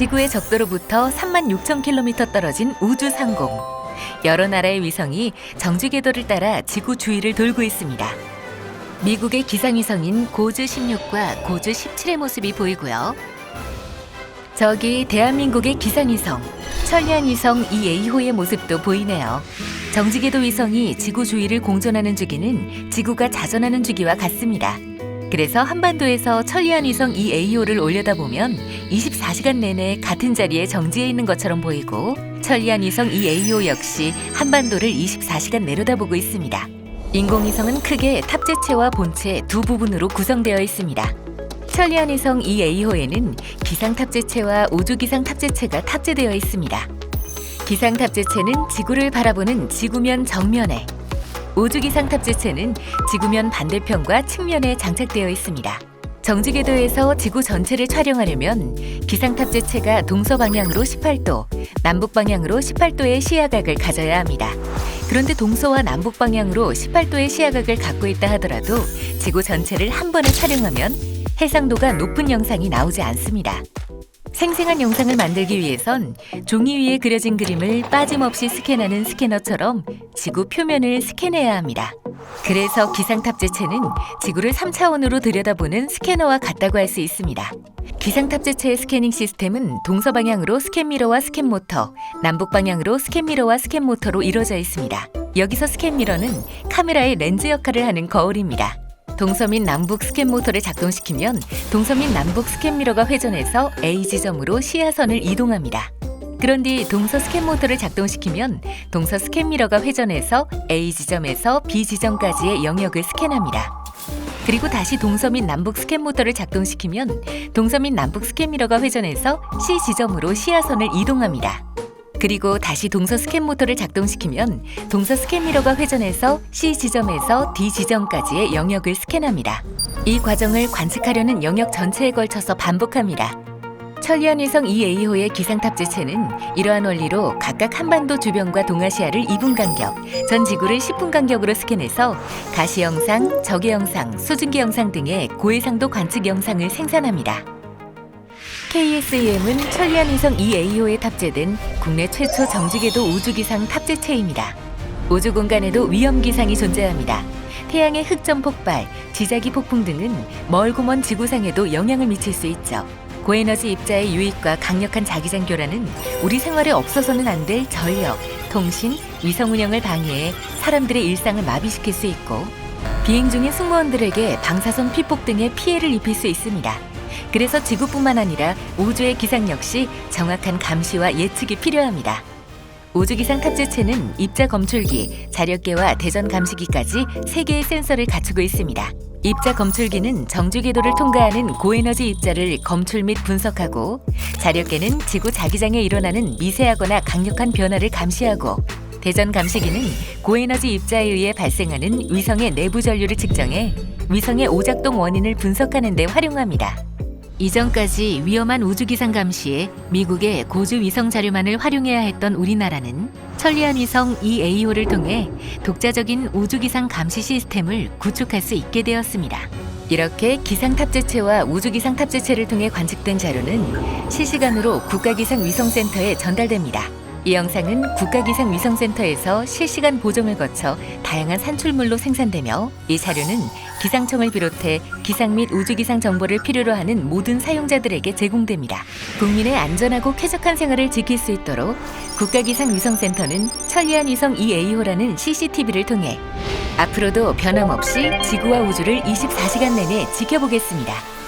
지구의 적도로부터 3만 6천 킬로미터 떨어진 우주 상공. 여러 나라의 위성이 정지 궤도를 따라 지구 주위를 돌고 있습니다. 미국의 기상위성인 고즈 16과 고즈 17의 모습이 보이고요. 저기 대한민국의 기상위성 천리안 위성 2A호의 모습도 보이네요. 정지궤도 위성이 지구 주위를 공전하는 주기는 지구가 자전하는 주기와 같습니다. 그래서 한반도에서 천리안 위성 2A호를 올려다보면 24시간 내내 같은 자리에 정지해 있는 것처럼 보이고 천리안 위성 2A호 역시 한반도를 24시간 내려다보고 있습니다. 인공위성은 크게 탑재체와 본체 두 부분으로 구성되어 있습니다. 천리안 위성 2A호에는 기상 탑재체와 우주 기상 탑재체가 탑재되어 있습니다. 기상 탑재체는 지구를 바라보는 지구면 정면에, 우주 기상 탑재체는 지구면 반대편과 측면에 장착되어 있습니다. 정지 궤도에서 지구 전체를 촬영하려면 기상 탑재체가 동서 방향으로 18도, 남북 방향으로 18도의 시야각을 가져야 합니다. 그런데 동서와 남북 방향으로 18도의 시야각을 갖고 있다 하더라도 지구 전체를 한 번에 촬영하면 해상도가 높은 영상이 나오지 않습니다. 생생한 영상을 만들기 위해선 종이 위에 그려진 그림을 빠짐없이 스캔하는 스캐너처럼 지구 표면을 스캔해야 합니다. 그래서 기상탑재체는 지구를 3차원으로 들여다보는 스캐너와 같다고 할 수 있습니다. 기상탑재체의 스캐닝 시스템은 동서 방향으로 스캔 미러와 스캔 모터, 남북 방향으로 스캔 미러와 스캔 모터로 이루어져 있습니다. 여기서 스캔 미러는 카메라의 렌즈 역할을 하는 거울입니다. 동서 및 남북 스캔 모터를 작동시키면 동서 및 남북 스캔 미러가 회전해서 A 지점으로 시야선을 이동합니다. 그런 뒤 동서 스캔 모터를 작동시키면 동서 스캔 미러가 회전해서 A 지점에서 B 지점까지의 영역을 스캔합니다. 그리고 다시 동서 및 남북 스캔 모터를 작동시키면 동서 및 남북 스캔 미러가 회전해서 C 지점으로 시야선을 이동합니다. 그리고 다시 동서 스캔 모터를 작동시키면 동서 스캔 미러가 회전해서 C 지점에서 D 지점까지의 영역을 스캔합니다. 이 과정을 관측하려는 영역 전체에 걸쳐서 반복합니다. 천리안 위성 2A호의 기상탑재체는 이러한 원리로 각각 한반도 주변과 동아시아를 2분 간격, 전 지구를 10분 간격으로 스캔해서 가시 영상, 적외 영상, 수증기 영상 등의 고해상도 관측 영상을 생산합니다. KSEM은 천리안 위성 2A호에 탑재된 국내 최초 정지궤도 우주기상 탑재체입니다. 우주 공간에도 위험 기상이 존재합니다. 태양의 흑점 폭발, 지자기 폭풍 등은 멀고 먼 지구상에도 영향을 미칠 수 있죠. 고에너지 입자의 유입과 강력한 자기장 교란은 우리 생활에 없어서는 안 될 전력, 통신, 위성 운영을 방해해 사람들의 일상을 마비시킬 수 있고 비행 중인 승무원들에게 방사선 피폭 등의 피해를 입힐 수 있습니다. 그래서 지구뿐만 아니라 우주의 기상 역시 정확한 감시와 예측이 필요합니다. 우주기상 탑재체는 입자 검출기, 자력계와 대전 감시기까지 세개의 센서를 갖추고 있습니다. 입자 검출기는 정주 궤도를 통과하는 고에너지 입자를 검출 및 분석하고 자력계는 지구 자기장에 일어나는 미세하거나 강력한 변화를 감시하고 대전 감시기는 고에너지 입자에 의해 발생하는 위성의 내부 전류를 측정해 위성의 오작동 원인을 분석하는 데 활용합니다. 이전까지 위험한 우주기상 감시에 미국의 고주 위성 자료만을 활용해야 했던 우리나라는 천리안 위성 2A호를 통해 독자적인 우주기상 감시 시스템을 구축할 수 있게 되었습니다. 이렇게 기상 탑재체와 우주기상 탑재체를 통해 관측된 자료는 실시간으로 국가기상위성센터에 전달됩니다. 이 영상은 국가기상위성센터에서 실시간 보정을 거쳐 다양한 산출물로 생산되며 이 자료는 기상청을 비롯해 기상 및 우주기상 정보를 필요로 하는 모든 사용자들에게 제공됩니다. 국민의 안전하고 쾌적한 생활을 지킬 수 있도록 국가기상위성센터는 천리안 위성 2A호라는 CCTV를 통해 앞으로도 변함없이 지구와 우주를 24시간 내내 지켜보겠습니다.